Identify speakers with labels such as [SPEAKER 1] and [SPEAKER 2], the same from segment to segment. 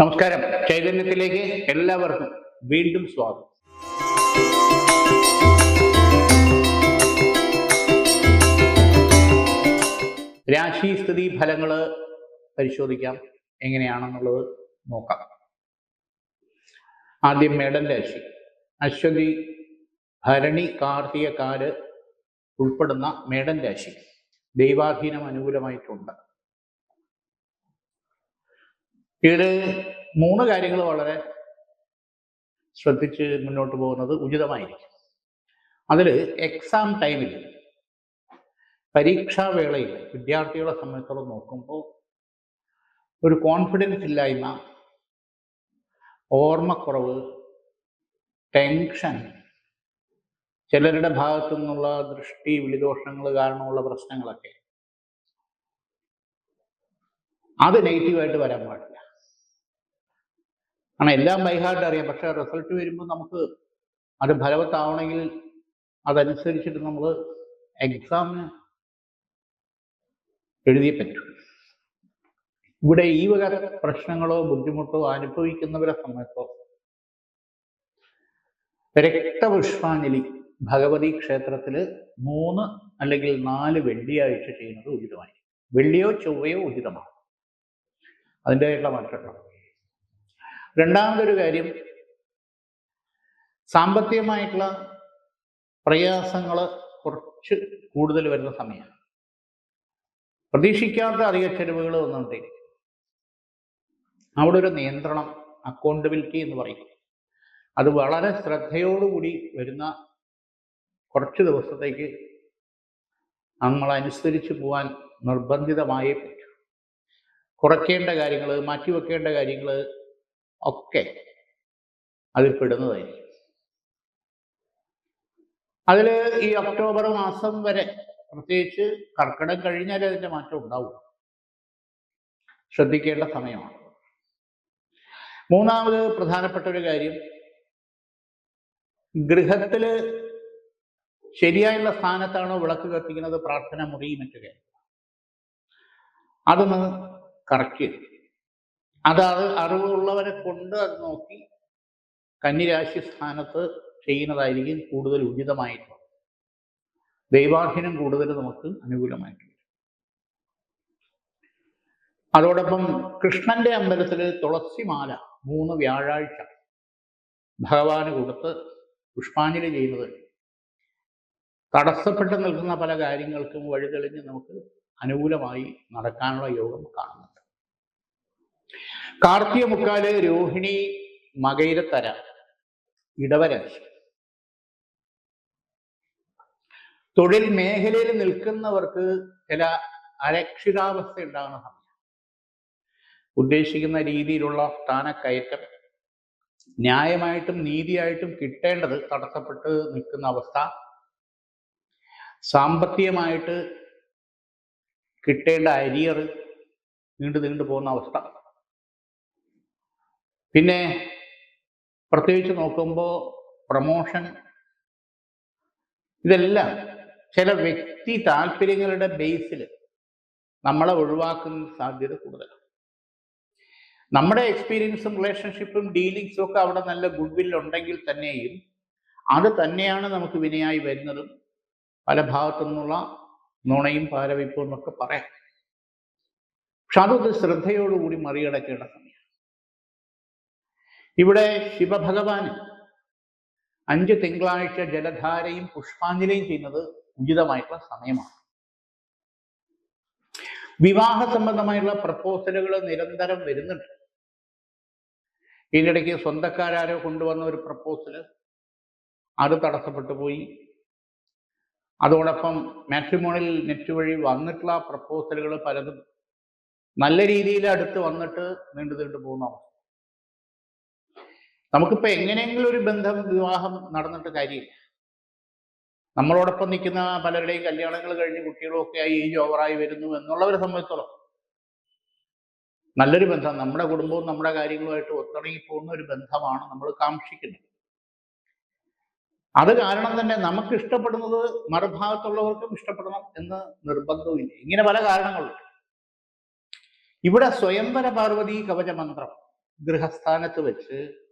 [SPEAKER 1] നമസ്കാരം. ചൈതന്യത്തിലേക്ക് എല്ലാവർക്കും വീണ്ടും സ്വാഗതം. രാശി സ്ഥിതി ഫലങ്ങൾ പരിശോധിക്കാം. എങ്ങനെയാണെന്നുള്ളത് നോക്കാം. ആദ്യം മേടൻ രാശി. അശ്വതി ഭരണി കാർത്തികക്കാര് ഉൾപ്പെടുന്ന മേടൻ രാശി. ദൈവാധീനം അനുകൂലമായിട്ടുണ്ട്. ഇതിൽ മൂന്ന് കാര്യങ്ങൾ വളരെ ശ്രദ്ധിച്ച് മുന്നോട്ട് പോകുന്നത് ഉചിതമായിരിക്കും. അതിൽ എക്സാം ടൈമിൽ പരീക്ഷാ വേളയിൽ വിദ്യാർത്ഥികളെ സംബന്ധിച്ചോളം നോക്കുമ്പോൾ ഒരു കോൺഫിഡൻസ് ഇല്ലായ്മ ഓർമ്മക്കുറവ് ടെൻഷൻ ചിലരുടെ ഭാഗത്തു നിന്നുള്ള ദൃഷ്ടി വിളിദോഷങ്ങൾ കാരണമുള്ള പ്രശ്നങ്ങളൊക്കെ അത് നെഗറ്റീവായിട്ട് വരാൻ പാടില്ല. കാരണം എല്ലാം ബൈഹാർട്ട് അറിയാം. പക്ഷെ റിസൾട്ട് വരുമ്പോൾ നമുക്ക് അത് ഫലവത്താവണമെങ്കിൽ അതനുസരിച്ചിട്ട് നമ്മൾ എക്സാമിന് എഴുതിയേ പറ്റൂ. ഇവിടെ ഈ വക പ്രശ്നങ്ങളോ ബുദ്ധിമുട്ടോ അനുഭവിക്കുന്നവരെ സമയത്തോ രക്തപുഷ്പാഞ്ജലി ഭഗവതി ക്ഷേത്രത്തിൽ മൂന്ന് അല്ലെങ്കിൽ നാല് വെള്ളിയാഴ്ച ചെയ്യുന്നത് ഉചിതമായി വെള്ളിയോ ചൊവ്വയോ ഉചിതമാണ്. അതിന്റെതായിട്ടുള്ള മാറ്റം രണ്ടാമതൊരു കാര്യം സാമ്പത്തികമായിട്ടുള്ള പ്രയാസങ്ങൾ കുറച്ച് കൂടുതൽ വരുന്ന സമയമാണ് പ്രതീക്ഷിക്കാത്ത അധിക ചെലവുകൾ വന്നുകൊണ്ടേ അവിടെ ഒരു നിയന്ത്രണം അക്കൗണ്ടബിലിറ്റി എന്ന് പറയും. അത് വളരെ ശ്രദ്ധയോടുകൂടി വരുന്ന കുറച്ച് ദിവസത്തേക്ക് നമ്മൾ അനുസരിച്ച് പോവാൻ നിർബന്ധിതമായേ പറ്റൂ. കുറയ്ക്കേണ്ട കാര്യങ്ങൾ മാറ്റിവെക്കേണ്ട കാര്യങ്ങൾ ഒക്കെ അതിൽ പെടുന്നതായിരിക്കും. അതിൽ ഈ ഒക്ടോബർ മാസം വരെ പ്രത്യേകിച്ച് കർക്കിടം കഴിഞ്ഞാൽ അതിന്റെ മാറ്റം ഉണ്ടാവും ശ്രദ്ധിക്കേണ്ട സമയമാണ്. മൂന്നാമത് പ്രധാനപ്പെട്ട ഒരു കാര്യം ഗൃഹത്തിൽ ശരിയായുള്ള സ്ഥാനത്താണോ വിളക്ക് കത്തിക്കുന്നത് പ്രാർത്ഥന മുറിയും മറ്റു കാര്യം. അതൊന്ന് കറക്റ്റ് ചെയ്തു അത് അത് അറിവുള്ളവരെ കൊണ്ട് അത് നോക്കി കന്നിരാശി സ്ഥാനത്ത് ചെയ്യുന്നതായിരിക്കും കൂടുതൽ ഉചിതമായിട്ടുള്ളത്. ദൈവാധീനം കൂടുതൽ നമുക്ക് അനുകൂലമായിട്ടുള്ളത് അതോടൊപ്പം കൃഷ്ണന്റെ അമ്പലത്തിൽ തുളസിമാല മൂന്ന് വ്യാഴാഴ്ച ഭഗവാന് കൊടുത്ത് പുഷ്പാഞ്ജലി ചെയ്യുന്നത് തടസ്സപ്പെട്ട് നിൽക്കുന്ന പല കാര്യങ്ങൾക്കും വഴിതെളിഞ്ഞ് നമുക്ക് അനുകൂലമായി നടക്കാനുള്ള യോഗം കാണുന്നുണ്ട് കാർത്തിക മുക്കാൽ രോഹിണി മകയിരത്തര ഇടവരാശി തൊഴിൽ മേഖലയിൽ നിൽക്കുന്നവർക്ക് ചില അരക്ഷിതാവസ്ഥ ഉണ്ടാകുന്ന സമയം. ഉദ്ദേശിക്കുന്ന രീതിയിലുള്ള സ്ഥാനക്കയറ്റം ന്യായമായിട്ടും നീതിയായിട്ടും കിട്ടേണ്ടത് തടസ്സപ്പെട്ട് നിൽക്കുന്ന അവസ്ഥ സാമ്പത്തികമായിട്ട് കിട്ടേണ്ട അരിയർ നീണ്ടു നീണ്ടു പോകുന്ന അവസ്ഥ. പിന്നെ പ്രത്യേകിച്ച് നോക്കുമ്പോൾ പ്രമോഷൻ ഇതെല്ലാം ചില വ്യക്തി താല്പര്യങ്ങളുടെ ബേസിൽ നമ്മളെ ഒഴിവാക്കുന്ന സാധ്യത കൂടുതലാണ്. നമ്മുടെ എക്സ്പീരിയൻസും റിലേഷൻഷിപ്പും ഡീലിങ്സും ഒക്കെ അവിടെ നല്ല ഗുഡ് വിൽ ഉണ്ടെങ്കിൽ തന്നെയും അത് തന്നെയാണ് നമുക്ക് വിനയായി വരുന്നതും പല ഭാഗത്തു നിന്നുള്ള നുണയും പാരവിപ്പും എന്നൊക്കെ പറയാം. പക്ഷെ അതൊരു ശ്രദ്ധയോടുകൂടി മറികടക്കേണ്ട സമയം. ഇവിടെ ശിവഭഗവാന് അഞ്ച് തിങ്കളാഴ്ച ജലധാരയും പുഷ്പാഞ്ജലിയും ചെയ്യുന്നത് ഉചിതമായിട്ടുള്ള സമയമാണ്. വിവാഹ സംബന്ധമായുള്ള പ്രപ്പോസലുകൾ നിരന്തരം വരുന്നുണ്ട്. ഇതിനിടയ്ക്ക് സ്വന്തക്കാരോ കൊണ്ടുവന്ന ഒരു പ്രപ്പോസൽ അത് തടസ്സപ്പെട്ടു പോയി. അതോടൊപ്പം മാട്രിമോണിൽ നെറ്റ് വഴി വന്നിട്ടുള്ള പ്രപ്പോസലുകൾ പലതും നല്ല രീതിയിൽ അടുത്ത് വന്നിട്ട് നീണ്ടു നീണ്ടു പോകുന്ന അവസ്ഥ. നമുക്കിപ്പോ എങ്ങനെയെങ്കിലും ഒരു ബന്ധം വിവാഹം നടന്നിട്ട് കാര്യമില്ല. നമ്മളോടൊപ്പം നിൽക്കുന്ന പലരുടെയും കല്യാണങ്ങൾ കഴിഞ്ഞ് കുട്ടികളൊക്കെ ആയി ഏജ് ഓവറായി വരുന്നു എന്നുള്ളവരെ സംബന്ധിച്ചോളം നല്ലൊരു ബന്ധം. നമ്മുടെ കുടുംബവും നമ്മുടെ കാര്യങ്ങളുമായിട്ട് ഒത്തിണങ്ങി പോകുന്ന ഒരു ബന്ധമാണ് നമ്മൾ കാക്ഷിക്കുന്നത്. അത് കാരണം തന്നെ നമുക്ക് ഇഷ്ടപ്പെടുന്നത് മറുഭാഗത്തുള്ളവർക്കും ഇഷ്ടപ്പെടണം എന്ന് നിർബന്ധവുമില്ല. ഇങ്ങനെ പല കാരണങ്ങളുണ്ട്. ഇവിടെ സ്വയംവര പാർവതി കവചമന്ത്രം ഗൃഹസ്ഥാനത്ത് വെച്ച്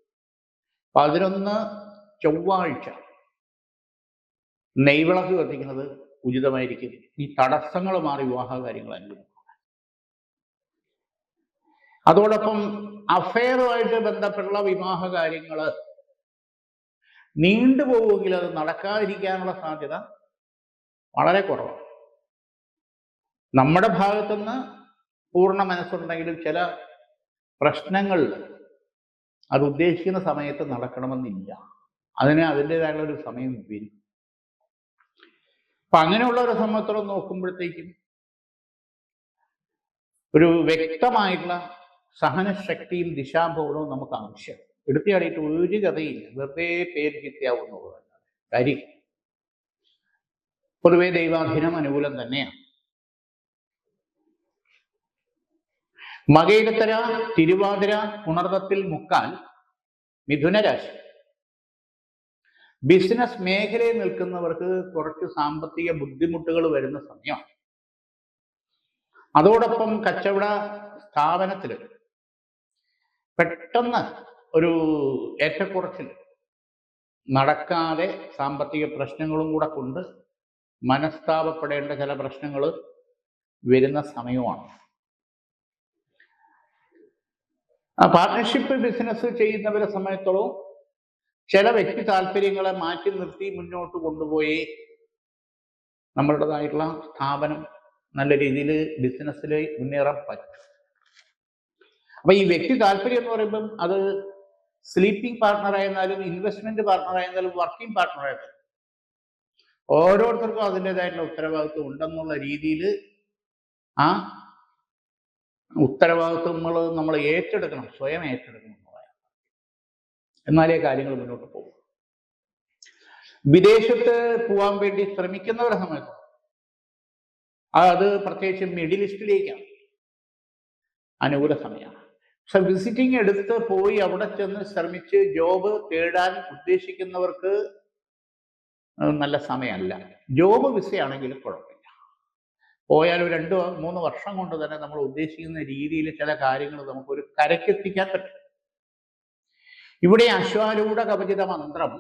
[SPEAKER 1] പതിനൊന്ന് ചൊവ്വാഴ്ച നെയ്വിളക്ക് കത്തിക്കുന്നത് ഉചിതമായിരിക്കും. ഈ തടസ്സങ്ങൾ മാറി വിവാഹ കാര്യങ്ങൾ അനുഭവിക്കും അതോടൊപ്പം അഫയറുമായിട്ട് ബന്ധപ്പെട്ടുള്ള വിവാഹ കാര്യങ്ങൾ നീണ്ടുപോകുമെങ്കിൽ അത് നടക്കാതിരിക്കാനുള്ള സാധ്യത വളരെ കുറവാണ്. നമ്മുടെ ഭാഗത്തുനിന്ന് പൂർണ മനസ്സുണ്ടെങ്കിലും ചില പ്രശ്നങ്ങൾ അത് ഉദ്ദേശിക്കുന്ന സമയത്ത് നടക്കണമെന്നില്ല. അതിന് അതിന്റെതായുള്ള ഒരു സമയം വരും. അപ്പൊ അങ്ങനെയുള്ള ഒരു സംബന്ധിച്ചോളം നോക്കുമ്പോഴത്തേക്കും ഒരു വ്യക്തമായിട്ടുള്ള സഹനശക്തിയും ദിശാബോധവും നമുക്ക് ആവശ്യം. എടുത്തിയാടിയിട്ട് ഒരു കഥയില്ല. വെറുതെ പേര് ചിത്തിയാവുന്നുള്ളതല്ല. കാര്യം പൊതുവെ ദൈവാധീനം അനുകൂലം തന്നെയാണ്. മകയിരത്തര തിരുവാതിര പുണർത്തത്തിൽ മുക്കാൽ മിഥുനരാശി. ബിസിനസ് മേഖലയിൽ നിൽക്കുന്നവർക്ക് കുറച്ച് സാമ്പത്തിക ബുദ്ധിമുട്ടുകൾ വരുന്ന സമയം അതോടൊപ്പം കച്ചവട സ്ഥാപനത്തിൽ പെട്ടെന്ന് ഒരു ഏറ്റക്കുറച്ചിൽ നടക്കാതെ സാമ്പത്തിക പ്രശ്നങ്ങളും കൂടെ കൊണ്ട് മനസ്താപപ്പെടേണ്ട ചില പ്രശ്നങ്ങൾ വരുന്ന സമയമാണ്. ആ പാർട്ട്ണർഷിപ്പ് ബിസിനസ് ചെയ്യുന്നവരെ സമയത്തോളം ചില വ്യക്തി താല്പര്യങ്ങളെ മാറ്റി നിർത്തി മുന്നോട്ട് കൊണ്ടുപോയി നമ്മളുടേതായിട്ടുള്ള സ്ഥാപനം നല്ല രീതിയിൽ ബിസിനസ്സിൽ മുന്നേറാൻ പറ്റും. അപ്പൊ ഈ വ്യക്തി താല്പര്യം എന്ന് പറയുമ്പം അത് സ്ലീപ്പിംഗ് പാർട്ട്ണർ ആയിരുന്നാലും ഇൻവെസ്റ്റ്മെന്റ് പാർട്ട്ണർ ആയിരുന്നാലും വർക്കിംഗ് പാർട്ട്ണർ ആയിരുന്നാലും ഓരോരുത്തർക്കും അതിന്റെതായിട്ടുള്ള ഉത്തരവാദിത്വം ഉണ്ടെന്നുള്ള രീതിയിൽ ആ ഉത്തരവാദിത്വങ്ങൾ നമ്മൾ ഏറ്റെടുക്കണം സ്വയം ഏറ്റെടുക്കണം എന്നാലേ കാര്യങ്ങൾ മുന്നോട്ട് പോകും. വിദേശത്ത് പോകാൻ വേണ്ടി ശ്രമിക്കുന്നവരെ സമയത്ത് അത് പ്രത്യേകിച്ച് മിഡിൽ ഈസ്റ്റിലേക്കാണ്. അനുകൂല സമയമാണ്. പക്ഷെ വിസിറ്റിംഗ് എടുത്ത് പോയി അവിടെ ചെന്ന് ശ്രമിച്ച് ജോബ് തേടാൻ ഉദ്ദേശിക്കുന്നവർക്ക് നല്ല സമയമല്ല. ജോബ് വിസയാണെങ്കിൽ കുഴപ്പമില്ല. പോയാൽ ഒരു രണ്ട് മൂന്ന് വർഷം കൊണ്ട് തന്നെ നമ്മൾ ഉദ്ദേശിക്കുന്ന രീതിയിൽ ചില കാര്യങ്ങൾ നമുക്കൊരു കരക്കെത്തിക്കാൻ പറ്റും. ഇവിടെ അശ്വാരൂഢ കവചിത മന്ത്രം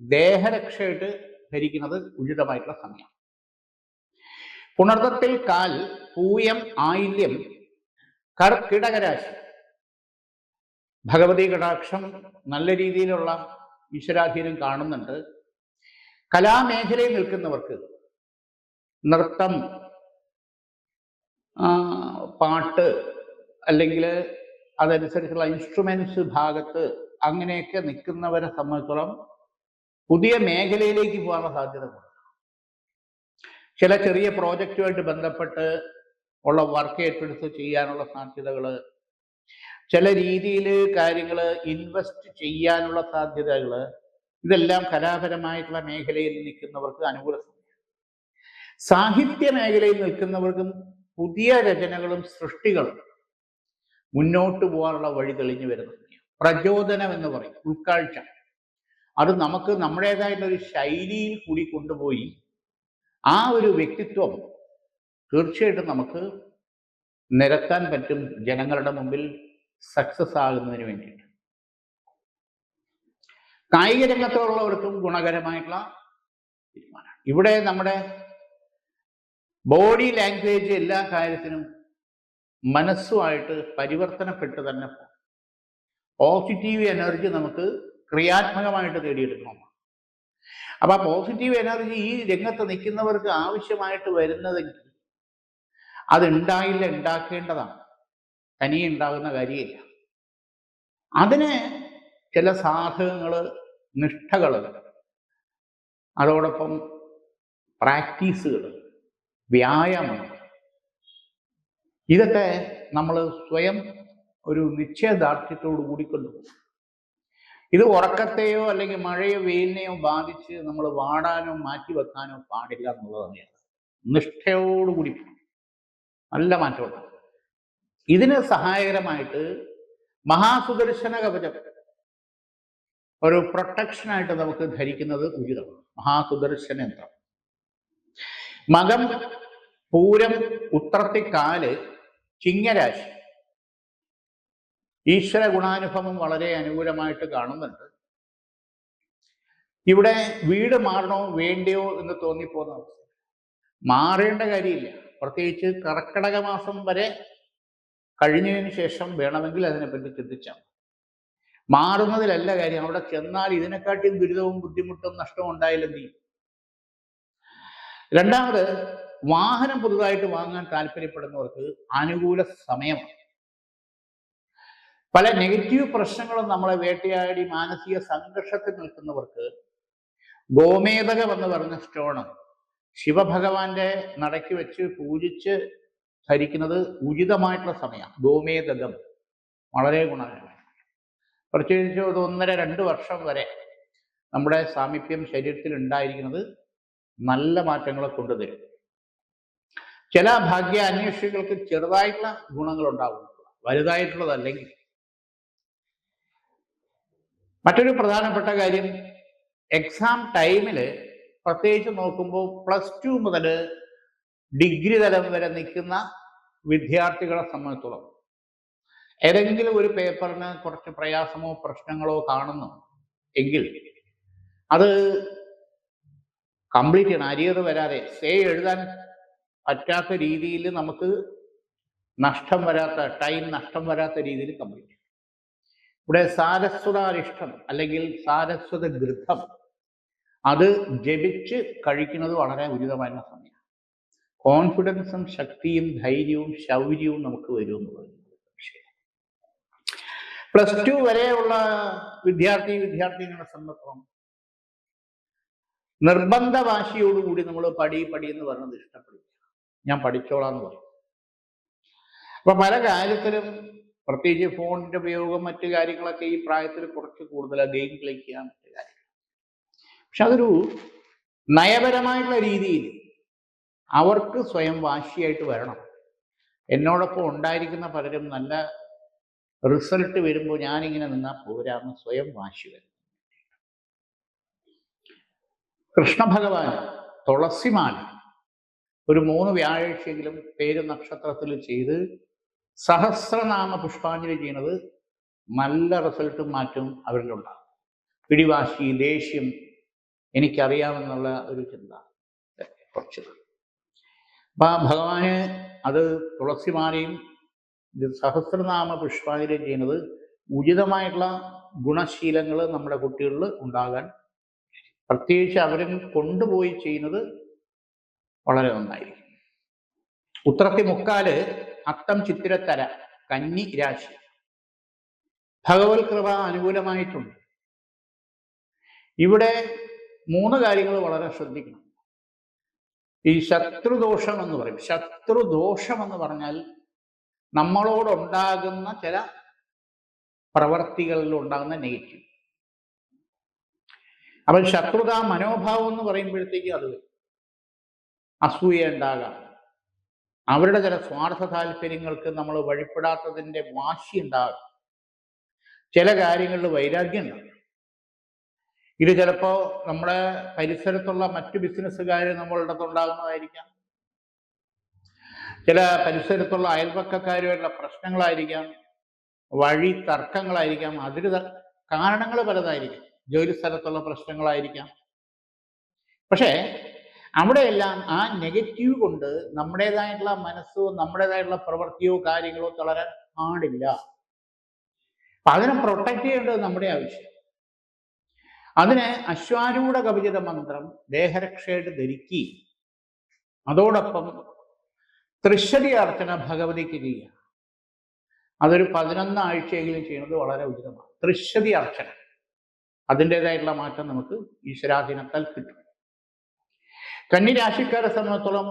[SPEAKER 1] ദേഹരക്ഷയായിട്ട് ധരിക്കുന്നത് ഉചിതമായിട്ടുള്ള സമയം പുണർത്തത്തിൽ കാൽ പൂയം ആയില്യം കർക്കിടകരാശി ഭഗവതി കടാക്ഷം നല്ല രീതിയിലുള്ള ഈശ്വരാധീനം കാണുന്നുണ്ട്. കലാമേഖലയിൽ നിൽക്കുന്നവർക്ക് നൃത്തം പാട്ട് അല്ലെങ്കിൽ അതനുസരിച്ചുള്ള ഇൻസ്ട്രുമെന്റ്സ് ഭാഗത്ത് അങ്ങനെയൊക്കെ നിൽക്കുന്നവരെ സംബന്ധിച്ചോളം പുതിയ മേഖലയിലേക്ക് പോകാനുള്ള സാധ്യത ചില ചെറിയ പ്രോജക്റ്റുമായിട്ട് ബന്ധപ്പെട്ട് ഉള്ള വർക്ക് ഏറ്റെടുത്ത് ചെയ്യാനുള്ള സാധ്യതകൾ ചില രീതിയിൽ കാര്യങ്ങൾ ഇൻവെസ്റ്റ് ചെയ്യാനുള്ള സാധ്യതകൾ ഇതെല്ലാം കലാപരമായിട്ടുള്ള മേഖലയിൽ നിൽക്കുന്നവർക്ക് അനുകൂല സാഹിത്യ മേഖലയിൽ നിൽക്കുന്നവർക്കും പുതിയ രചനകളും സൃഷ്ടികളും മുന്നോട്ട് പോകാനുള്ള വഴി തെളിഞ്ഞു വരുന്നു പ്രചോദനം എന്ന് പറയും ഉൾക്കാഴ്ച. അത് നമുക്ക് നമ്മുടേതായിട്ടുള്ള ഒരു ശൈലിയിൽ കൂടി കൊണ്ടുപോയി ആ ഒരു വ്യക്തിത്വം തീർച്ചയായിട്ടും നമുക്ക് നിരത്താൻ പറ്റും ജനങ്ങളുടെ മുമ്പിൽ സക്സസ് ആകുന്നതിന് വേണ്ടിയിട്ട്. കായിക രംഗത്തുള്ളവർക്കും ഗുണകരമായിട്ടുള്ള തീരുമാനമാണ്. ഇവിടെ നമ്മുടെ ബോഡി ലാംഗ്വേജ് എല്ലാ കാര്യത്തിനും മനസ്സുമായിട്ട് പരിവർത്തനപ്പെട്ട് തന്നെ പോകും പോസിറ്റീവ് എനർജി നമുക്ക് ക്രിയാത്മകമായിട്ട് നേടിയെടുക്കണം അപ്പൊ ആ പോസിറ്റീവ് എനർജി ഈ രംഗത്ത് നിൽക്കുന്നവർക്ക് ആവശ്യമായിട്ട് വരുന്നതെങ്കിൽ അത് ഉണ്ടായില്ല ഉണ്ടാക്കേണ്ടതാണ്. തനിയെ ഉണ്ടാകുന്ന കാര്യമില്ല. അതിന് ചില സാധകങ്ങൾ നിഷ്ഠകൾ അതോടൊപ്പം പ്രാക്ടീസുകൾ. വ്യായാമം. ഇതൊക്കെ നമ്മൾ സ്വയം ഒരു നിശ്ചയദാർഢ്യത്തോടു കൂടി ഇത് ഉറക്കത്തെയോ അല്ലെങ്കിൽ മഴയോ വെയിലിനെയോ ബാധിച്ച് നമ്മൾ വാടാനോ മാറ്റി വെക്കാനോ പാടില്ല എന്നുള്ളത് തന്നെയാണ് നിഷ്ഠയോടുകൂടി നല്ല മാറ്റമുണ്ട്. ഇതിന് സഹായകരമായിട്ട് മഹാസുദർശന കവചം. ഒരു പ്രൊട്ടക്ഷനായിട്ട് നമുക്ക് ധരിക്കുന്നത് ഉചിതമാണ്. മഹാസുദർശന യന്ത്രം. മകം പൂരം ഉത്രത്തിക്കാൽ ചിങ്ങരാശി. ഈശ്വര ഗുണാനുഭവം വളരെ അനുകൂലമായിട്ട് കാണുന്നുണ്ട്. ഇവിടെ വീട് മാറണോ വേണ്ടയോ എന്ന് തോന്നിപ്പോകുന്ന മാറേണ്ട കാര്യമില്ല. പ്രത്യേകിച്ച് കർക്കടക മാസം വരെ കഴിഞ്ഞതിന് ശേഷം വേണമെങ്കിൽ അതിനെപ്പറ്റി ചിന്തിച്ചാൽ മാറുന്നതിലല്ല കാര്യം. അവിടെ ചെന്നാൽ ഇതിനെക്കാട്ടിയും ദുരിതവും ബുദ്ധിമുട്ടും നഷ്ടവും ഉണ്ടായില്ലെന്ന് രണ്ടാമത് വാഹനം പുതുതായിട്ട് വാങ്ങാൻ താല്പര്യപ്പെടുന്നവർക്ക് അനുകൂല സമയമാണ്. പല നെഗറ്റീവ് പ്രശ്നങ്ങളും നമ്മളെ വേട്ടയാടി മാനസിക സംഘർഷത്തിൽ നിൽക്കുന്നവർക്ക് ഗോമേതകം എന്ന് പറഞ്ഞ സ്റ്റോണ് ശിവഭഗവാന്റെ നടക്കി വെച്ച് പൂജിച്ച് ധരിക്കുന്നത് ഉചിതമായിട്ടുള്ള സമയമാണ്. ഗോമേതകം വളരെ ഗുണകരമാണ്. പ്രത്യേകിച്ച് ഒരു ഒന്നര രണ്ട് വർഷം വരെ നമ്മുടെ സാമീപ്യം ശരീരത്തിൽ ഉണ്ടായിരിക്കുന്നത് നല്ല മാറ്റങ്ങളെ കൊണ്ടുതരും. ചില ഭാഗ്യ അന്വേഷികൾക്ക് ചെറുതായിട്ടുള്ള ഗുണങ്ങൾ ഉണ്ടാകും വലുതായിട്ടുള്ളതല്ലെങ്കിൽ മറ്റൊരു പ്രധാനപ്പെട്ട കാര്യം എക്സാം ടൈമിൽ പ്രത്യേകിച്ച് നോക്കുമ്പോൾ പ്ലസ് ടു മുതൽ ഡിഗ്രി തലം വരെ നിൽക്കുന്ന വിദ്യാർത്ഥികളെ സംബന്ധിച്ചോളം ഏതെങ്കിലും ഒരു പേപ്പറിന് കുറച്ച് പ്രയാസമോ പ്രശ്നങ്ങളോ കാണുന്നു എങ്കിൽ അത് കംപ്ലീറ്റ് ചെയ്യണം. അരിയത് വരാതെ. സേ എഴുതാൻ പറ്റാത്ത രീതിയിൽ നമുക്ക് നഷ്ടം വരാത്ത ടൈം നഷ്ടം വരാത്ത രീതിയിൽ കംപ്ലീറ്റ് ചെയ്യണം. ഇവിടെ സാരസ്വതാരിഷ്ടം അല്ലെങ്കിൽ സാരസ്വത ഗൃഹം അത് ജപിച്ച് കഴിക്കുന്നത് വളരെ ഉചിതമായ സമയമാണ്. കോൺഫിഡൻസും ശക്തിയും ധൈര്യവും ശൗര്യവും നമുക്ക് വരും പ്ലസ് ടു വരെയുള്ള വിദ്യാർത്ഥി വിദ്യാർത്ഥിനികളെ സംബന്ധിച്ചിടത്തോളം നിർബന്ധ വാശിയോടുകൂടി നമ്മൾ പടി പടി എന്ന് പറയുന്നത് ഇഷ്ടപ്പെടില്ല ഞാൻ പഠിച്ചോളാം എന്ന് പറയും. അപ്പൊ പല കാര്യത്തിലും പ്രത്യേകിച്ച് ഫോണിന്റെ ഉപയോഗം മറ്റു കാര്യങ്ങളൊക്കെ ഈ പ്രായത്തിൽ കുറച്ച് കൂടുതൽ ഗെയിം കളിക്കുക മറ്റു കാര്യങ്ങൾ. പക്ഷെ അതൊരു നയപരമായിട്ടുള്ള രീതിയിൽ അവർക്ക് സ്വയം വാശിയായിട്ട് വരണം. എന്നോടൊപ്പം ഉണ്ടായിരിക്കുന്ന പലരും നല്ല റിസൾട്ട് വരുമ്പോൾ ഞാനിങ്ങനെ നിന്നാൽ പോരാന്ന് സ്വയം വാശി വരും. കൃഷ്ണഭഗവാൻ തുളസിമാല ഒരു മൂന്ന് വ്യാഴാഴ്ചയെങ്കിലും പേര് നക്ഷത്രത്തിൽ ചെയ്ത് സഹസ്രനാമ പുഷ്പാഞ്ജലി ചെയ്യുന്നത് നല്ല റിസൾട്ടും മാറ്റവും അവരിലുണ്ടാകും പിടിവാശി ദേഷ്യം എനിക്കറിയാമെന്നുള്ള ഒരു ചിന്ത കുറച്ചത്. അപ്പൊ ആ ഭഗവാന് അത് തുളസിമാലയും സഹസ്രനാമ പുഷ്പാഞ്ജലി ചെയ്യുന്നത് ഉചിതമായിട്ടുള്ള ഗുണശീലങ്ങൾ നമ്മുടെ കുട്ടികളിൽ ഉണ്ടാകാൻ പ്രത്യേകിച്ച് അവരും കൊണ്ടുപോയി ചെയ്യുന്നത് വളരെ നന്നായിരിക്കും. ഉത്രത്തി മുക്കാൽ അത്തം ചിത്തിരത്തര കന്നി രാശി. ഭഗവത് കൃപ അനുകൂലമായിട്ടുണ്ട്. ഇവിടെ മൂന്ന് കാര്യങ്ങൾ വളരെ ശ്രദ്ധിക്കണം. ഈ ശത്രുദോഷം എന്ന് പറയും. ശത്രുദോഷം എന്ന് പറഞ്ഞാൽ നമ്മളോടുണ്ടാകുന്ന ചില പ്രവർത്തികളിൽ ഉണ്ടാകുന്ന നെഗറ്റീവ്. അപ്പം ശത്രുതാ മനോഭാവം എന്ന് പറയുമ്പോഴത്തേക്ക് അത്. അസൂയ ഉണ്ടാകാം. അവരുടെ ചില സ്വാർത്ഥ താല്പര്യങ്ങൾക്ക് നമ്മൾ വഴിപ്പെടാത്തതിന്റെ വാശി ഉണ്ടാകും. ചില കാര്യങ്ങളിൽ വൈരാഗ്യം ഉണ്ടാകും. ഇത് ചിലപ്പോൾ നമ്മുടെ പരിസരത്തുള്ള മറ്റു ബിസിനസ്സുകാർ നമ്മളുടെ അടുത്തുണ്ടാകുന്നതായിരിക്കാം ചില പരിസരത്തുള്ള അയൽപക്കക്കാരുമായിട്ടുള്ള പ്രശ്നങ്ങളായിരിക്കാം വഴി തർക്കങ്ങളായിരിക്കാം അതിന് കാരണങ്ങൾ പലതായിരിക്കാം. ജോലി സ്ഥലത്തുള്ള പ്രശ്നങ്ങളായിരിക്കാം. പക്ഷേ അവിടെയെല്ലാം ആ നെഗറ്റീവ് കൊണ്ട് നമ്മുടേതായിട്ടുള്ള മനസ്സോ നമ്മുടേതായിട്ടുള്ള പ്രവൃത്തിയോ കാര്യങ്ങളോ തളരാൻ പാടില്ല. അപ്പൊ അതിനെ പ്രൊട്ടക്ട് ചെയ്യേണ്ടത് നമ്മുടെ ആവശ്യം. അതിന് അശ്വാരൂഢ കവിചിത മന്ത്രം ദേഹരക്ഷയുടെ ധരിക്കി. അതോടൊപ്പം തൃശ്ശതി അർച്ചന ഭഗവതിക്ക് ചെയ്യുക. അതൊരു പതിനൊന്ന് ആഴ്ചയെങ്കിലും ചെയ്യുന്നത് വളരെ ഉചിതമാണ്. തൃശ്ശതി അർച്ചന. അതിന്റെതായിട്ടുള്ള മാറ്റം നമുക്ക് ഈശ്വരാധീനത്താൽ കിട്ടും. കന്നിരാശിക്കാരെ സംബന്ധിച്ചോളം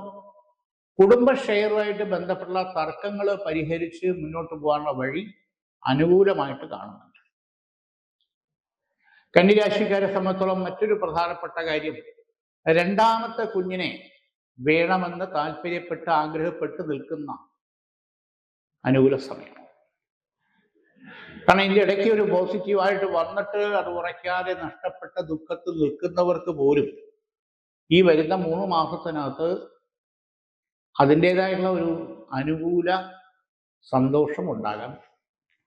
[SPEAKER 1] കുടുംബ ഷെയറുമായിട്ട് ബന്ധപ്പെട്ടുള്ള തർക്കങ്ങൾ പരിഹരിച്ച് മുന്നോട്ട് പോകാനുള്ള വഴി അനുകൂലമായിട്ട് കാണുന്നുണ്ട്. കന്നിരാശിക്കാരെ സംബന്ധിച്ചോളം മറ്റൊരു പ്രധാനപ്പെട്ട കാര്യം രണ്ടാമത്തെ കുഞ്ഞിനെ വേണമെന്ന് താല്പര്യപ്പെട്ട് ആഗ്രഹപ്പെട്ട് നിൽക്കുന്ന അനുകൂല സമയം. കാരണം ഇതിന്റെ ഇടയ്ക്ക് ഒരു പോസിറ്റീവായിട്ട് വന്നിട്ട് അത് ഉറയ്ക്കാതെ നഷ്ടപ്പെട്ട ദുഃഖത്തിൽ നിൽക്കുന്നവർക്ക് പോലും ഈ വരുന്ന മൂന്ന് മാസത്തിനകത്ത് അതിന്റെതായിട്ടുള്ള ഒരു അനുകൂല സന്തോഷം ഉണ്ടാകാൻ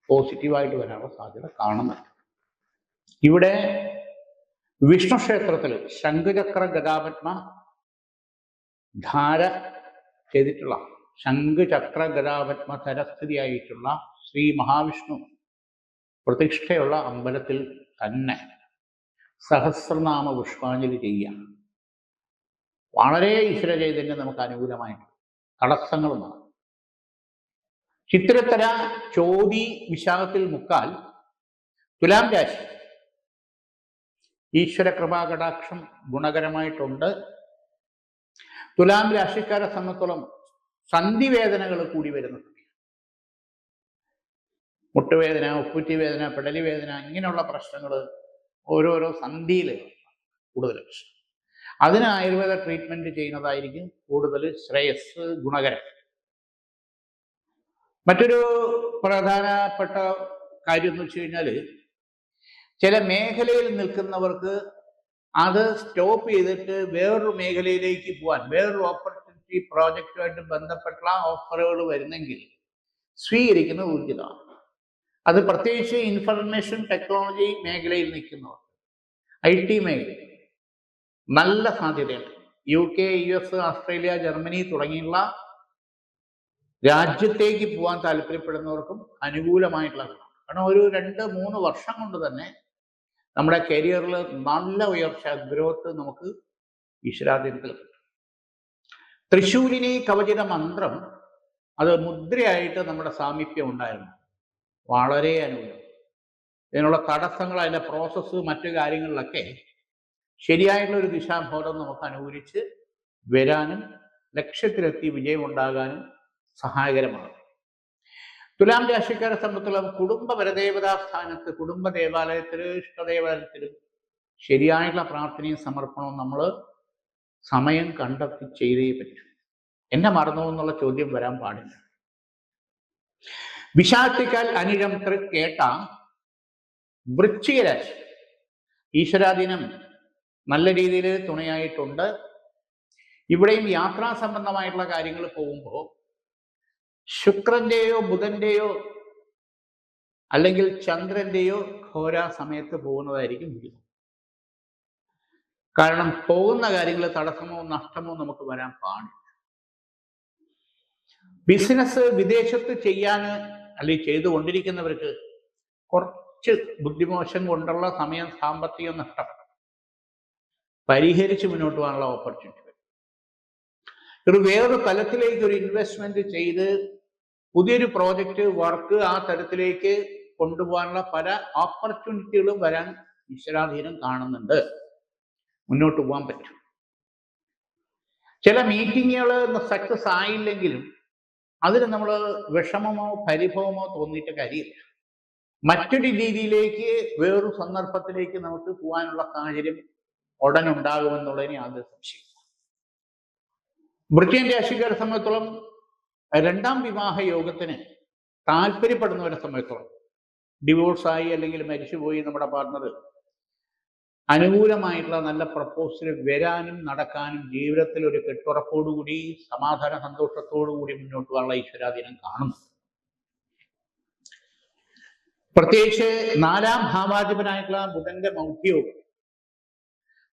[SPEAKER 1] പോസിറ്റീവായിട്ട് വരാനുള്ള സാധ്യത കാണുന്നുണ്ട്. ഇവിടെ വിഷ്ണു ക്ഷേത്രത്തിൽ ശംഖുചക്ര ഗതാപത്മ ധാര ചെയ്തിട്ടുള്ള ശംഖുചക്ര ഗതാപത്മ തരസ്ഥിതിയായിട്ടുള്ള ശ്രീ മഹാവിഷ്ണു പ്രതിഷ്ഠയുള്ള അമ്പലത്തിൽ തന്നെ സഹസ്രനാമ പുഷ്പാഞ്ജലി ചെയ്യാം വളരെ ഈശ്വര ചൈതന്യം നമുക്ക് അനുകൂലമായിട്ട് തടസ്സങ്ങളുമാണ് ചിത്രത്തര ചോതി വിശാഖത്തിൽ മുക്കാൽ തുലാം രാശി. ഈശ്വര കൃപാകടാക്ഷം ഗുണകരമായിട്ടുണ്ട്. തുലാം രാശിക്കാരെ സംബന്ധിച്ചോളം സന്ധിവേദനകൾ കൂടി വരുന്നുണ്ട്. മുട്ടുവേദന ഉപ്പുറ്റി വേദന പിടലി വേദന ഇങ്ങനെയുള്ള പ്രശ്നങ്ങൾ ഓരോരോ സന്ധിയിൽ കൂടുതൽ പ്രശ്നം. അതിന് ആയുർവേദ ട്രീറ്റ്മെന്റ് ചെയ്യുന്നതായിരിക്കും കൂടുതൽ ശ്രേയസ് ഗുണകരം. മറ്റൊരു പ്രധാനപ്പെട്ട കാര്യം എന്ന് വെച്ച് കഴിഞ്ഞാൽ ചില മേഖലയിൽ നിൽക്കുന്നവർക്ക് അത് സ്റ്റോപ്പ് ചെയ്തിട്ട് വേറൊരു മേഖലയിലേക്ക് പോകാൻ വേറൊരു ഓപ്പർച്യൂണിറ്റി പ്രോജക്റ്റുമായിട്ട് ബന്ധപ്പെട്ട ഓഫറുകൾ വരുന്നെങ്കിൽ സ്വീകരിക്കുന്നത് ഉചിതമാണ്. അത് പ്രത്യേകിച്ച് ഇൻഫർമേഷൻ ടെക്നോളജി മേഖലയിൽ നിൽക്കുന്നവർ ഐ ടി മേഖല നല്ല സാധ്യതയുണ്ട്. U K U S Australia Germany തുടങ്ങിയുള്ള രാജ്യത്തേക്ക് പോകാൻ താല്പര്യപ്പെടുന്നവർക്കും അനുകൂലമായിട്ടുള്ള കാരണം ഒരു രണ്ട് മൂന്ന് വർഷം കൊണ്ട് തന്നെ നമ്മുടെ കരിയറിൽ നല്ല ഉയർച്ച ഗ്രോത്ത് നമുക്ക് ഈശ്വരാധീനത്തിൽ തൃശ്ശൂരിനെ കവചിത മന്ത്രം അത് മുദ്രയായിട്ട് നമ്മുടെ സാമീപ്യം ഉണ്ടായിരുന്നു. വളരെ അനുകൂലം. ഇതിനുള്ള തടസ്സങ്ങൾ അതിന്റെ പ്രോസസ്സ് മറ്റു കാര്യങ്ങളിലൊക്കെ ശരിയായിട്ടുള്ള ഒരു ദിശാബോധം നമുക്ക് അനുകൂലിച്ച് വരാനും ലക്ഷ്യത്തിലെത്തി വിജയമുണ്ടാകാനും സഹായകരമാണ്. തുലാം രാശിക്കാരെ സംബന്ധിച്ചുള്ള കുടുംബ വരദേവതാ സ്ഥാനത്ത് കുടുംബ ദേവാലയത്തിൽ ഇഷ്ടദേവാലയത്തിൽ ശരിയായിട്ടുള്ള പ്രാർത്ഥനയും സമർപ്പണവും നമ്മൾ സമയം കണ്ടെത്തി ചെയ്തേ പറ്റൂ. എന്നെ മറന്നു എന്നുള്ള ചോദ്യം വരാൻ പാടില്ല. വിശാഖിക്കാൽ അനിഴം തൃ കേട്ട വൃശ്ചികരാശി. ഈശ്വരാധീനം നല്ല രീതിയിൽ തുണയായിട്ടുണ്ട്. ഇവിടെയും യാത്രാ സംബന്ധമായിട്ടുള്ള കാര്യങ്ങൾ പോകുമ്പോൾ ശുക്രന്റെയോ ബുധന്റെയോ അല്ലെങ്കിൽ ചന്ദ്രന്റെയോ ഘോര സമയത്ത് പോകുന്നതായിരിക്കും ഉചിതം കാരണം പോകുന്ന കാര്യങ്ങൾ തടസ്സമോ നഷ്ടമോ നമുക്ക് വരാൻ പാടില്ല. ബിസിനസ് വിദേശത്ത് ചെയ്യാൻ അല്ലെങ്കിൽ ചെയ്തുകൊണ്ടിരിക്കുന്നവർക്ക് കുറച്ച് ബുദ്ധിമോശം കൊണ്ടുള്ള സമയം സാമ്പത്തിക നഷ്ടം പരിഹരിച്ച് മുന്നോട്ട് പോകാനുള്ള ഓപ്പർച്യൂണിറ്റി വരും. ഒരു വേറൊരു തലത്തിലേക്ക് ഒരു ഇൻവെസ്റ്റ്മെന്റ് ചെയ്ത് പുതിയൊരു പ്രോജക്റ്റ് വർക്ക് ആ തരത്തിലേക്ക് കൊണ്ടുപോകാനുള്ള പല ഓപ്പർച്യൂണിറ്റികളും വരാൻ ഈശ്വരാധീനം കാണുന്നുണ്ട്. മുന്നോട്ട് പോകാൻ പറ്റും. ചില മീറ്റിങ്ങുകൾ സക്സസ് ആയില്ലെങ്കിലും അതിന് നമ്മൾ വിഷമമോ പരിഭവമോ തോന്നിയിട്ട് കാര്യമില്ല. മറ്റൊരു രീതിയിലേക്ക് വേറൊരു സന്ദർഭത്തിലേക്ക് നമുക്ക് പോകാനുള്ള സാഹചര്യം ഉടൻ ഉണ്ടാകുമെന്നുള്ളതിന് യാതൊരു സംശയം വൃത്യൻ രാഷ്ട്രീയക്കാരെ സംബന്ധിച്ചോളം രണ്ടാം വിവാഹ യോഗത്തിന് താല്പര്യപ്പെടുന്നവരെ സംബന്ധിച്ചോളം ഡിവോഴ്സായി അല്ലെങ്കിൽ മരിച്ചുപോയി നമ്മുടെ പാർട്ണർ അനുകൂലമായിട്ടുള്ള നല്ല പ്രപ്പോസൽ വരാനും നടക്കാനും ജീവിതത്തിൽ ഒരു കെട്ടുറപ്പോടുകൂടി സമാധാന സന്തോഷത്തോടു കൂടി മുന്നോട്ട് പോകാനുള്ള ഈശ്വരാധീനം കാണുന്നു. പ്രത്യേകിച്ച് നാലാം ഭാവാധിപനായിട്ടുള്ള ബുധന്റെ മൗഢ്യവും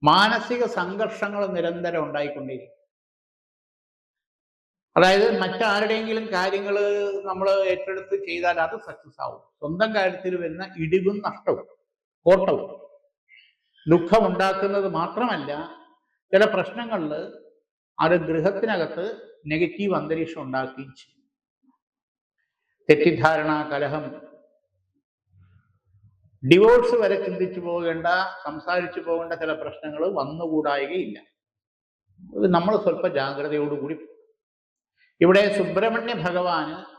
[SPEAKER 1] മാനസിക സംഘർഷങ്ങൾ നിരന്തരം ഉണ്ടായിക്കൊണ്ടിരിക്കും അതായത് മറ്റാരുടെയെങ്കിലും കാര്യങ്ങൾ നമ്മൾ ഏറ്റെടുത്ത് ചെയ്താൽ അത് സക്സസ് ആവും. സ്വന്തം കാര്യത്തിൽ വരുന്ന ഇടിവും നഷ്ടവും കോട്ടവും. ദുഃഖമുണ്ടാക്കുന്നത് മാത്രമല്ല ചില പ്രശ്നങ്ങളിൽ അത് ഗൃഹത്തിനകത്ത് നെഗറ്റീവ് അന്തരീക്ഷം ഉണ്ടാക്കുകയും ചെയ്യും. തെറ്റിദ്ധാരണ കലഹം. ഡിവോഴ്സ് വരെ ചിന്തിച്ചു പോകേണ്ട സംസാരിച്ചു പോകേണ്ട ചില പ്രശ്നങ്ങൾ വന്നുകൂടായികയില്ല. നമ്മൾ സ്വല്പ ജാഗ്രതയോടുകൂടി ഇവിടെ സുബ്രഹ്മണ്യ ഭഗവാന്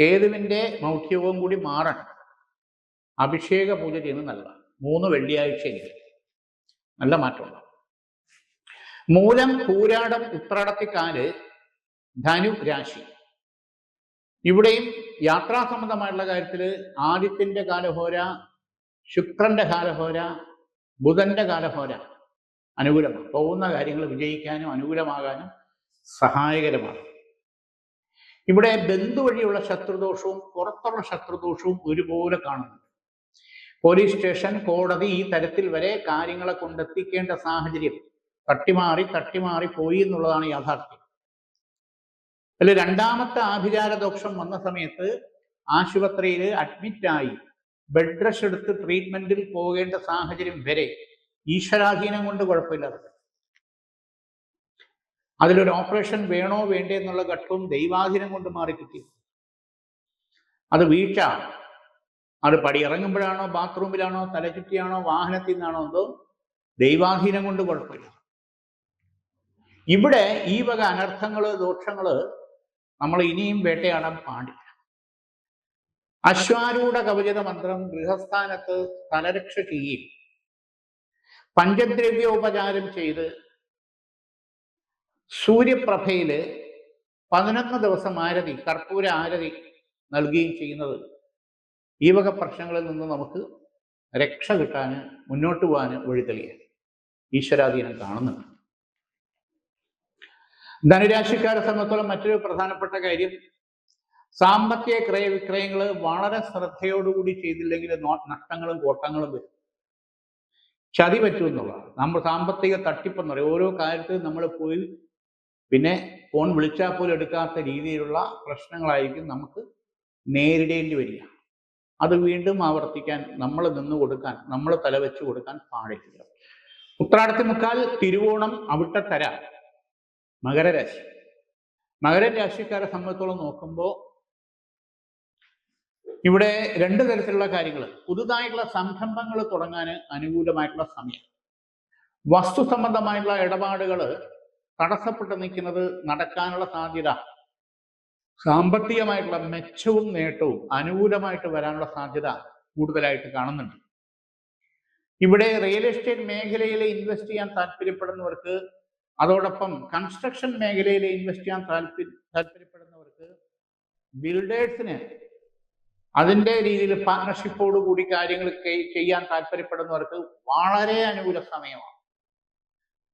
[SPEAKER 1] കേതുവിന്റെ മൗഢ്യവും കൂടി മാറണം. അഭിഷേക പൂജ ചെയ്യുന്നത് നല്ലതാണ്. മൂന്ന് വെള്ളിയാഴ്ചയെങ്കിലും നല്ല മാറ്റമുണ്ടാവും മൂലം പൂരാടം ഉത്രാടത്തിക്കാൽ ധനു രാശി. ഇവിടെയും യാത്രാ സംബന്ധമായിട്ടുള്ള കാര്യത്തിൽ ആദിത്യന്റെ കാലഹോര ശുക്രന്റെ കാലഹോര ബുധന്റെ കാലഹോര അനുകൂലമാണ്. പോകുന്ന കാര്യങ്ങൾ വിജയിക്കാനും അനുകൂലമാകാനും സഹായകരമാണ്. ഇവിടെ ബന്ധു വഴിയുള്ള ശത്രുദോഷവും പുറത്തുള്ള ശത്രുദോഷവും ഒരുപോലെ കാണുന്നു പോലീസ് സ്റ്റേഷൻ കോടതി ഈ തരത്തിൽ വരെ കാര്യങ്ങളെ കൊണ്ടെത്തിക്കേണ്ട സാഹചര്യം. തട്ടിമാറി തട്ടിമാറി പോയി എന്നുള്ളതാണ് യാഥാർത്ഥ്യം. അതിൽ രണ്ടാമത്തെ ആഭിചാര ദോഷം വന്ന സമയത്ത് ആശുപത്രിയിൽ അഡ്മിറ്റായി ബെഡ് റെസ്റ്റ് എടുത്ത് ട്രീറ്റ്മെന്റിൽ പോകേണ്ട സാഹചര്യം വരെ. ഈശ്വരാധീനം കൊണ്ട് കുഴപ്പമില്ലാതെ അതിലൊരു ഓപ്പറേഷൻ വേണോ വേണ്ടേ എന്നുള്ള ഘട്ടവും ദൈവാധീനം കൊണ്ട് മാറി കിട്ടി അത് വീഴ്ച. അത് പടി ഇറങ്ങുമ്പോഴാണോ ബാത്റൂമിലാണോ തലചുറ്റിയാണോ വാഹനത്തിൽ നിന്നാണോ എന്തോ ദൈവാധീനം കൊണ്ട് കുഴപ്പമില്ല. ഇവിടെ ഈ വക അനർത്ഥങ്ങൾ ദോഷങ്ങൾ നമ്മൾ ഇനിയും വേട്ടയാടാൻ പാടില്ല. അശ്വാരൂഢ കവചിത മന്ത്രം ഗൃഹസ്ഥാനത്ത് തലരക്ഷ ചെയ്യും. പഞ്ചദ്രവ്യോപചാരം ചെയ്ത് സൂര്യപ്രഭയിൽ പതിനൊന്ന് ദിവസം ആരതി കർപ്പൂര ആരതി നൽകുകയും ചെയ്യുന്നത് ഈ വക പ്രശ്നങ്ങളിൽ നിന്ന് നമുക്ക് രക്ഷ കിട്ടാൻ മുന്നോട്ട് പോകാൻ വഴിതെളിയാൻ ഈശ്വരാധീനം കാണുന്നുണ്ട്. ധനുരാശിക്കാരെ സംബന്ധിച്ചോളം മറ്റൊരു പ്രധാനപ്പെട്ട കാര്യം സാമ്പത്തിക ക്രയവിക്രയങ്ങൾ വളരെ ശ്രദ്ധയോടുകൂടി ചെയ്തില്ലെങ്കിൽ നഷ്ടങ്ങളും കോട്ടങ്ങളും വരും. ചതി പറ്റുമെന്നുള്ളതാണ് നമ്മൾ സാമ്പത്തിക തട്ടിപ്പെന്ന് പറയും. ഓരോ കാര്യത്തിലും നമ്മൾ പോയി പിന്നെ ഫോൺ വിളിച്ചാൽ പോലും എടുക്കാത്ത രീതിയിലുള്ള പ്രശ്നങ്ങളായിരിക്കും നമുക്ക് നേരിടേണ്ടി വരിക. അത് വീണ്ടും ആവർത്തിക്കാൻ നമ്മൾ നിന്ന് കൊടുക്കാൻ നമ്മൾ തലവെച്ച് കൊടുക്കാൻ പാടില്ല. ഉത്രാടത്തി മുക്കാൽ തിരുവോണം അവിട്ടത്തര മകരരാശി. മകരരാശിക്കാരെ സംബന്ധിച്ചോളം നോക്കുമ്പോൾ ഇവിടെ രണ്ട് തരത്തിലുള്ള കാര്യങ്ങൾ പുതുതായിട്ടുള്ള സംരംഭങ്ങൾ തുടങ്ങാൻ അനുകൂലമായിട്ടുള്ള സമയം. വസ്തു സംബന്ധമായിട്ടുള്ള ഇടപാടുകൾ തടസ്സപ്പെട്ട് നിൽക്കുന്നത് നടക്കാനുള്ള സാധ്യത സാമ്പത്തികമായിട്ടുള്ള മെച്ചവും നേട്ടവും അനുകൂലമായിട്ട് വരാനുള്ള സാധ്യത കൂടുതലായിട്ട് കാണുന്നുണ്ട്. ഇവിടെ റിയൽ എസ്റ്റേറ്റ് മേഖലയിൽ ഇൻവെസ്റ്റ് ചെയ്യാൻ താല്പര്യപ്പെടുന്നവർക്ക് അതോടൊപ്പം കൺസ്ട്രക്ഷൻ മേഖലയിൽ ഇൻവെസ്റ്റ് ചെയ്യാൻ താല്പര്യ താല്പര്യപ്പെടുന്നവർക്ക് ബിൽഡേഴ്സിന് അതിന്റെ രീതിയിൽ പാർട്ണർഷിപ്പോട് കൂടി കാര്യങ്ങൾ ചെയ്യാൻ താല്പര്യപ്പെടുന്നവർക്ക് വളരെ അനുകൂല സമയമാണ്.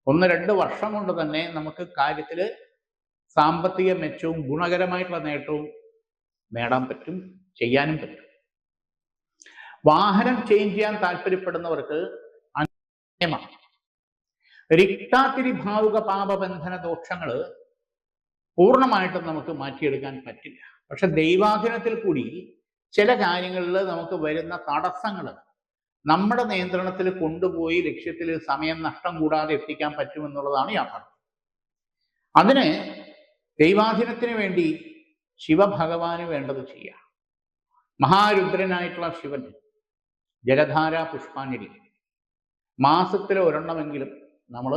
[SPEAKER 1] ഒന്ന് രണ്ട് വർഷം കൊണ്ട് തന്നെ നമുക്ക് കാര്യത്തിൽ സാമ്പത്തിക മെച്ചവും ഗുണകരമായിട്ടുള്ള നേട്ടവും നേടാൻ പറ്റും ചെയ്യാനും പറ്റും. വാഹനം ചേഞ്ച് ചെയ്യാൻ താല്പര്യപ്പെടുന്നവർക്ക് അനുകൂലമാണ് റിക്താതിരി ഭാവുക പാപബന്ധന ദോഷങ്ങൾ പൂർണമായിട്ടും നമുക്ക് മാറ്റിയെടുക്കാൻ പറ്റില്ല. പക്ഷെ ദൈവാധീനത്തിൽ കൂടി ചില കാര്യങ്ങളിൽ നമുക്ക് വരുന്ന തടസ്സങ്ങൾ നമ്മുടെ നിയന്ത്രണത്തിൽ കൊണ്ടുപോയി ലക്ഷ്യത്തിൽ സമയം നഷ്ടം കൂടാതെ എത്തിക്കാൻ പറ്റുമെന്നുള്ളതാണ് യാഥാർത്ഥ്യം. അതിന് ദൈവാധീനത്തിന് വേണ്ടി ശിവഭഗവാന് വേണ്ടത് ചെയ്യാം. മഹാരുദ്രനായിട്ടുള്ള ശിവൻ ജലധാര പുഷ്പാഞ്ജലി. മാസത്തിൽ ഒരെണ്ണമെങ്കിലും നമ്മൾ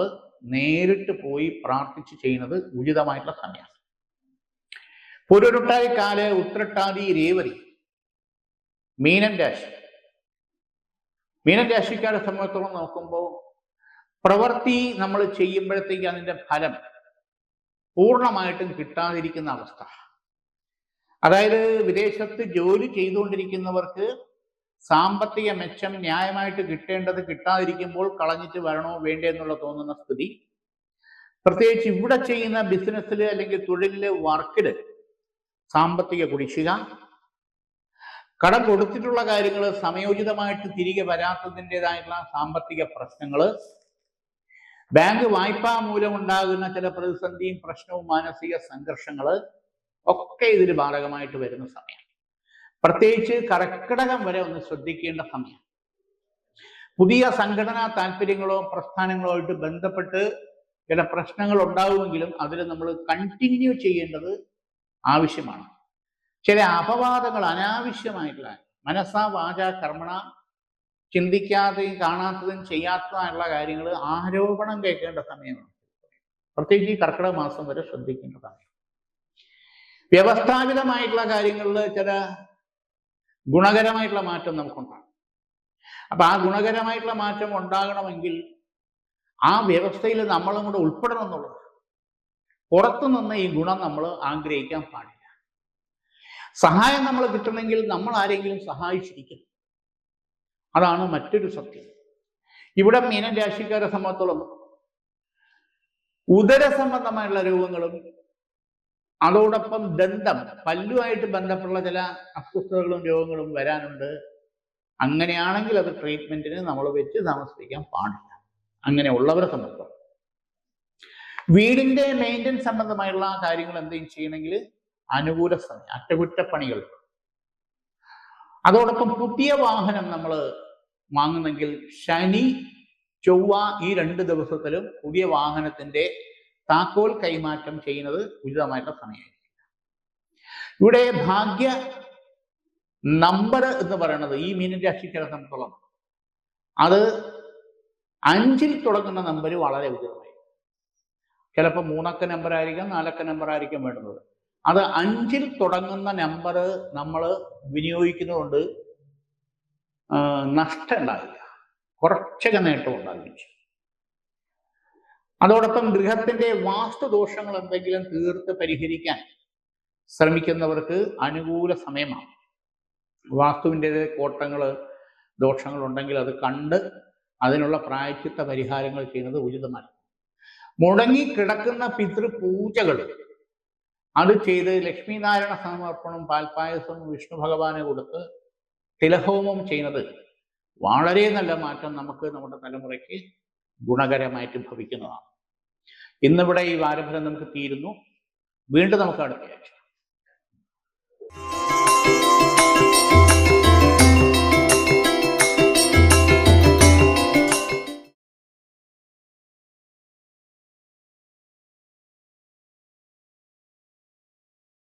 [SPEAKER 1] നേരിട്ട് പോയി പ്രാർത്ഥിച്ച് ചെയ്യുന്നത് ഉചിതമായിട്ടുള്ള സമയമാണ് പുരുരുട്ടായി കാൽ ഉത്രട്ടാതി രേവതി മീനൻ രാശി. മീനൻ രാശിക്കാരെ സംബന്ധിച്ചോളം നോക്കുമ്പോൾ പ്രവൃത്തി നമ്മൾ ചെയ്യുമ്പോഴത്തേക്ക് അതിന്റെ ഫലം പൂർണമായിട്ടും കിട്ടാതിരിക്കുന്ന അവസ്ഥ. അതായത് വിദേശത്ത് ജോലി ചെയ്തുകൊണ്ടിരിക്കുന്നവർക്ക് സാമ്പത്തിക മെച്ചം ന്യായമായിട്ട് കിട്ടേണ്ടത് കിട്ടാതിരിക്കുമ്പോൾ കളഞ്ഞിട്ട് വരണോ വേണ്ടേ എന്നുള്ള തോന്നുന്ന സ്ഥിതി. പ്രത്യേകിച്ച് ഇവിടെ ചെയ്യുന്ന ബിസിനസ്സിൽ അല്ലെങ്കിൽ തൊഴിലിൽ വർക്കിൽ സാമ്പത്തിക കുടിശ്ശിക കടം കൊടുത്തിട്ടുള്ള കാര്യങ്ങൾ സമയോചിതമായിട്ട് തിരികെ വരാത്തതിന്റെതായിട്ടുള്ള സാമ്പത്തിക പ്രശ്നങ്ങൾ ബാങ്ക് വായ്പാ മൂലമുണ്ടാകുന്ന ചില പ്രതിസന്ധിയും പ്രശ്നവും മാനസിക സംഘർഷങ്ങൾ ഒക്കെ ഇതിൽ ബാധകമായിട്ട് വരുന്ന സമയം പ്രത്യേകിച്ച് കർക്കിടകം വരെ ഒന്ന് ശ്രദ്ധിക്കേണ്ട സമയം പുതിയ സംഘടനാ താല്പര്യങ്ങളോ പ്രസ്ഥാനങ്ങളോ ആയിട്ട് ബന്ധപ്പെട്ട് ചില പ്രശ്നങ്ങൾ ഉണ്ടാവുമെങ്കിലും അതിൽ നമ്മൾ കണ്ടിന്യൂ ചെയ്യേണ്ടത് ആവശ്യമാണ്. ചില അപവാദങ്ങൾ അനാവശ്യമായിട്ടുള്ള മനസ്സാ വാച കർമ്മണ ചിന്തിക്കാതെയും കാണാത്തതും ചെയ്യാത്തതായുള്ള കാര്യങ്ങൾ ആരോപണം കേൾക്കേണ്ട സമയമാണ്. പ്രത്യേകിച്ച് ഈ കർക്കിടക മാസം വരെ ശ്രദ്ധിക്കേണ്ട സമയം. വ്യവസ്ഥാപിതമായിട്ടുള്ള കാര്യങ്ങളിൽ ചില ഗുണകരമായിട്ടുള്ള മാറ്റം നമുക്കുണ്ടാകും. അപ്പൊ ആ ഗുണകരമായിട്ടുള്ള മാറ്റം ഉണ്ടാകണമെങ്കിൽ ആ വ്യവസ്ഥയിൽ നമ്മളും കൂടെ ഉൾപ്പെടണം എന്നുള്ളത്. പുറത്തു നിന്ന് ഈ ഗുണം നമ്മൾ ആഗ്രഹിക്കാൻ പാടില്ല. സഹായം നമ്മൾ കിട്ടണമെങ്കിൽ നമ്മൾ ആരെങ്കിലും സഹായിച്ചിരിക്കണം. അതാണ് മറ്റൊരു സത്യം. ഇവിടെ മീനരാശിക്കാരെ സംബന്ധിച്ചോളം ഉദര സംബന്ധമായുള്ള രോഗങ്ങളും അതോടൊപ്പം ദന്തം പല്ലുമായിട്ട് ബന്ധപ്പെട്ടുള്ള ചില അസ്വസ്ഥതകളും രോഗങ്ങളും വരാനുണ്ട്. അങ്ങനെയാണെങ്കിൽ അത് ട്രീറ്റ്മെന്റിന് നമ്മൾ വെച്ച് താമസിപ്പിക്കാൻ പാടില്ല. അങ്ങനെ ഉള്ളവരെ സംബന്ധിച്ചോളം. വീടിന്റെ മെയിന്റനൻസ് സംബന്ധമായുള്ള കാര്യങ്ങൾ എന്തെങ്കിലും ചെയ്യണമെങ്കിൽ അനുകൂല സമയം അറ്റകുറ്റപ്പണികൾ അതോടൊപ്പം പുതിയ വാഹനം നമ്മൾ വാങ്ങുന്നെങ്കിൽ ശനി ചൊവ്വ ഈ രണ്ട് ദിവസത്തിലും പുതിയ വാഹനത്തിന്റെ താക്കോൽ കൈമാറ്റം ചെയ്യുന്നത് ഉചിതമായിട്ടുള്ള സമയമായിരിക്കും. ഇവിടെ ഭാഗ്യ നമ്പർ എന്ന് പറയുന്നത് ഈ മീനിന്റെ രാശിക്കാരെ സംബന്ധിച്ചോളം അത് അഞ്ചിൽ തുടങ്ങുന്ന നമ്പർ വളരെ ഉചിതമായി ചിലപ്പോൾ മൂന്നക്ക നമ്പർ ആയിരിക്കാം നാലക്ക നമ്പർ ആയിരിക്കും വേണ്ടുന്നത്. അത് അഞ്ചിൽ തുടങ്ങുന്ന നമ്പർ നമ്മൾ വിനിയോഗിക്കുന്നതുകൊണ്ട് നഷ്ടം ഉണ്ടാവില്ല കുറച്ചൊക്കെ നേട്ടം ചെയ്യും. അതോടൊപ്പം ഗൃഹത്തിന്റെ വാസ്തുദോഷങ്ങൾ എന്തെങ്കിലും തീർത്ത് പരിഹരിക്കാൻ ശ്രമിക്കുന്നവർക്ക് അനുകൂല സമയമാണ്. വാസ്തുവിന്റെ കോട്ടങ്ങൾ ദോഷങ്ങൾ ഉണ്ടെങ്കിൽ അത് കണ്ട് അതിനുള്ള പ്രായച്ചിത്ത പരിഹാരങ്ങൾ ചെയ്യുന്നത് ഉചിതമാണ് മുടങ്ങി കിടക്കുന്ന പിതൃപൂജകൾ അത് ചെയ്ത് ലക്ഷ്മീനാരായണ സമർപ്പണം പാൽപ്പായസം വിഷ്ണു ഭഗവാന് കൊടുത്ത് തിലഹോമം ചെയ്യുന്നത് വളരെ നല്ല മാറ്റം നമുക്ക് നമ്മുടെ തലമുറയ്ക്ക് ഗുണകരമായിട്ട് ഭവിക്കുന്നതാണ്. ഇന്നിവിടെ ഈ വാരഫലം നമുക്ക് തീരുന്നു. വീണ്ടും നമുക്ക് അടുത്ത ആഴ്ച.